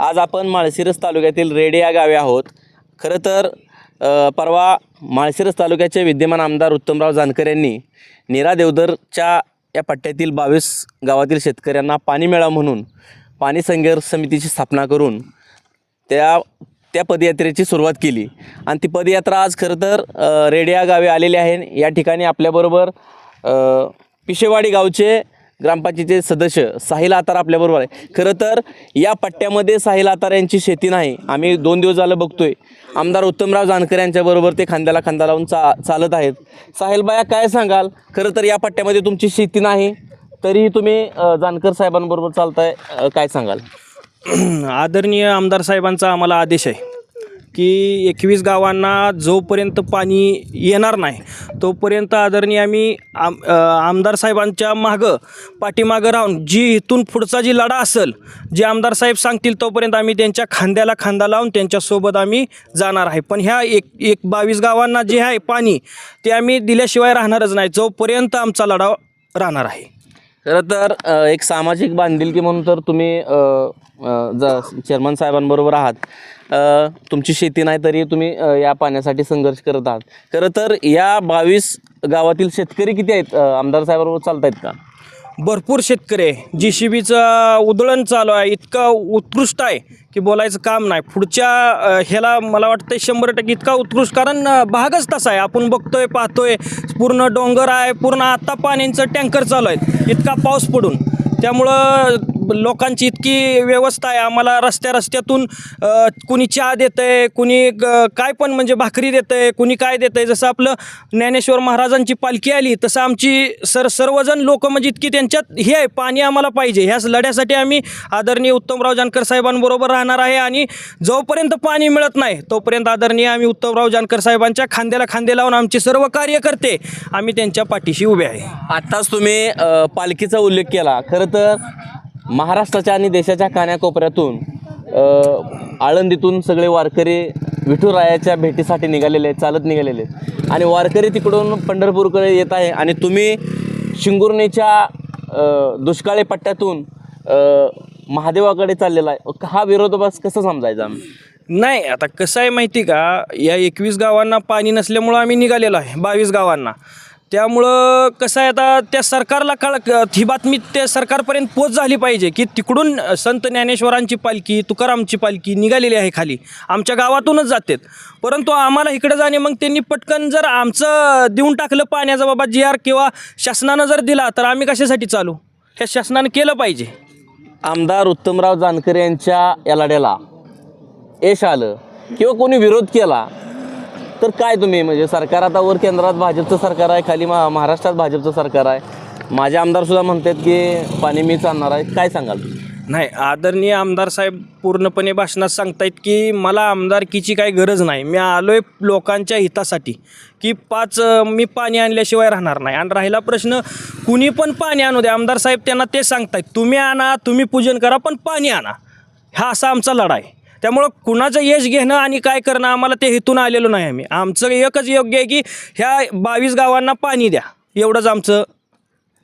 आज आपण माळशिरस तालुक्यातील रेडे या गावी आहोत. खरं तर परवा माळशिरस तालुक्याचे विद्यमान आमदार उत्तमराव जानकर यांनी नीरा देवधरच्या या पट्ट्यातील बावीस गावातील शेतकऱ्यांना पाणी मिळावं म्हणून पाणी संघर्ष समितीची स्थापना करून त्या त्या पदयात्रेची सुरुवात केली. आणि ती पदयात्रा आज खरं तर रेडिया गावे गावी आलेली आहे. या ठिकाणी आपल्याबरोबर पिशेवाडी गावचे ग्रामपंचायतीचे सदस्य साहिल आतार आपल्याबरोबर आहे. खरं तर या पट्ट्यामध्ये साहिल आतार यांची शेती नाही. आम्ही दोन दिवस झालं बघतोय. आमदार उत्तमराव जानकर यांच्याबरोबर ते खांद्याला खांदा लावून चा चालत आहेत. साहिलबाया काय सांगाल? खरं तर या पट्ट्यामध्ये तुमची शेती नाही तरीही तुम्ही जानकर साहेबांबरोबर चालताय काय सांगाल? आदरणीय आमदार साहेबांचा आम्हाला आदेश आहे. की एकवीस गावांना जोपर्यंत पाणी येणार नाही तोपर्यंत आदरणीय आम्ही आम आमदार साहेबांच्या मागं पाठीमागं राहून जी इथून पुढचा जी लढा असेल जे आमदार साहेब सांगतील तोपर्यंत आम्ही त्यांच्या खांद्याला खांदा लावून त्यांच्यासोबत आम्ही जाणार आहे. पण ह्या एक एक बावीस गावांना जे आहे पाणी ते आम्ही दिल्याशिवाय राहणारच नाही जोपर्यंत आमचा लढा राहणार आहे. खरं तर अ, एक सामाजिक बांधिलकी म्हणून तर तुम्ही अ, अ, ज चेअरमन साहेबांबरोबर आहात. अ, तुमची शेती नाही तरी तुम्ही अ, या पाण्यासाठी संघर्ष करत आहात. खरं तर या बावीस गावातील शेतकरी किती आहेत? अ, आमदार साहेबांबरोबर चालत आहेत का? भरपूर शेतकरी आहे. जी सी बीचं उधळण चालू आहे. इतकं उत्कृष्ट आहे की बोलायचं काम नाही. पुढच्या ह्याला मला वाटतं शंभर टक्के इतका उत्कृष्ट कारण भागच तसा आहे. आपण बघतोय पाहतोय पूर्ण डोंगर आहे पूर्ण आत्ता पाण्याचं टँकर चालू आहेत. इतका पाऊस पडून. त्यामुळं लोकांची इतकी व्यवस्था आहे. आम्हाला रस्त्या रस्त्यातून कुणी चहा देतं आहे कुणी ग- काय पण म्हणजे भाकरी देतं आहे कुणी काय देतं आहे जसं आपलं ज्ञानेश्वर महाराजांची पालखी आली तसं आमची सर सर्वजण लोक म्हणजे इतकी त्यांच्यात हे आहे पाणी आम्हाला पाहिजे. ह्याच लढ्यासाठी आम्ही आदरणीय उत्तमराव जानकर साहेबांबरोबर राहणार आहे आणि जोपर्यंत पाणी मिळत नाही तोपर्यंत आदरणीय आम्ही उत्तमराव जानकर साहेबांच्या खांद्याला खांदे लावून आमचे सर्व कार्यकर्ते आम्ही त्यांच्या पाठीशी उभे आहे. आत्ताच तुम्ही पालखीचा उल्लेख केला. खरं तर महाराष्ट्राच्या आणि देशाच्या कान्याकोपऱ्यातून आळंदीतून सगळे वारकरी विठुरायाच्या भेटीसाठी निघालेले आहेत चालत निघालेले आहेत. आणि वारकरी तिकडून पंढरपूरकडे येत आहे आणि तुम्ही शिंगुर्णीच्या दुष्काळी पट्ट्यातून महादेवाकडे चाललेला आहे. हा विरोधाभास कसं समजायचा नाही आता कसं आहे माहिती का? या एकवीस गावांना पाणी नसल्यामुळं आम्ही निघालेलो आहे बावीस गावांना. त्यामुळं कसं आहे आता त्या सरकारला कळ ही बातमी त्या सरकारपर्यंत पोच झाली पाहिजे की तिकडून संत ज्ञानेश्वरांची पालखी तुकारामची पालखी निघालेली आहे खाली. आमच्या गावातूनच जातात. परंतु आम्हाला इकडं जाणे मग त्यांनी पटकन जर आमचं देऊन टाकलं पाण्याचा बाबा जी आर किंवा शासनानं जर दिला तर आम्ही कशासाठी चालू? ह्या शासनानं केलं पाहिजे. आमदार उत्तमराव जानकर यांच्या यालाड्याला यश आलं किंवा कोणी विरोध केला तर काय तुम्ही म्हणजे सरकार आता वर केंद्रात भाजपचं सरकार आहे खाली महा महाराष्ट्रात भाजपचं सरकार आहे. माझे आमदारसुद्धा म्हणत म्हणतात की पाणी मीच आणणार आहे. काय सांगाल? नाही आदरणीय आमदार साहेब पूर्णपणे भाषणात सांगतायत की मला आमदारकीची काही गरज नाही. मी आलो आहे लोकांच्या हितासाठी की पाच मी पाणी आणल्याशिवाय राहणार नाही. आणि राहिला प्रश्न कुणी पण पाणी आणू द्या आमदार साहेब त्यांना ते सांगतायत तुम्ही आणा तुम्ही पूजन करा पण पाणी आणा. हा असा आमचा लढा आहे. त्यामुळं कुणाचं यश घेणं आणि काय करणं आम्हाला ते हेतून आलेलो नाही आम्ही. आमचं एकच योग्य आहे की ह्या बावीस गावांना पाणी द्या. एवढंच आमचं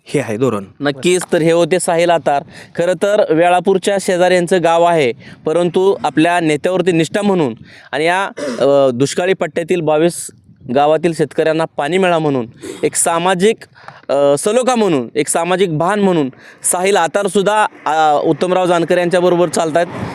हे आहे धोरण. नक्कीच तर हे होते साहिल आतार. खरं तर वेळापूरच्या शेजारी यांचं गाव आहे परंतु आपल्या नेत्यावरती निष्ठा म्हणून आणि या दुष्काळी पट्ट्यातील बावीस गावातील शेतकऱ्यांना पाणी मिळा म्हणून एक सामाजिक सलोखा म्हणून एक सामाजिक भान म्हणून साहिल आतारसुद्धा उत्तमराव जानकर यांच्याबरोबर चालत आहेत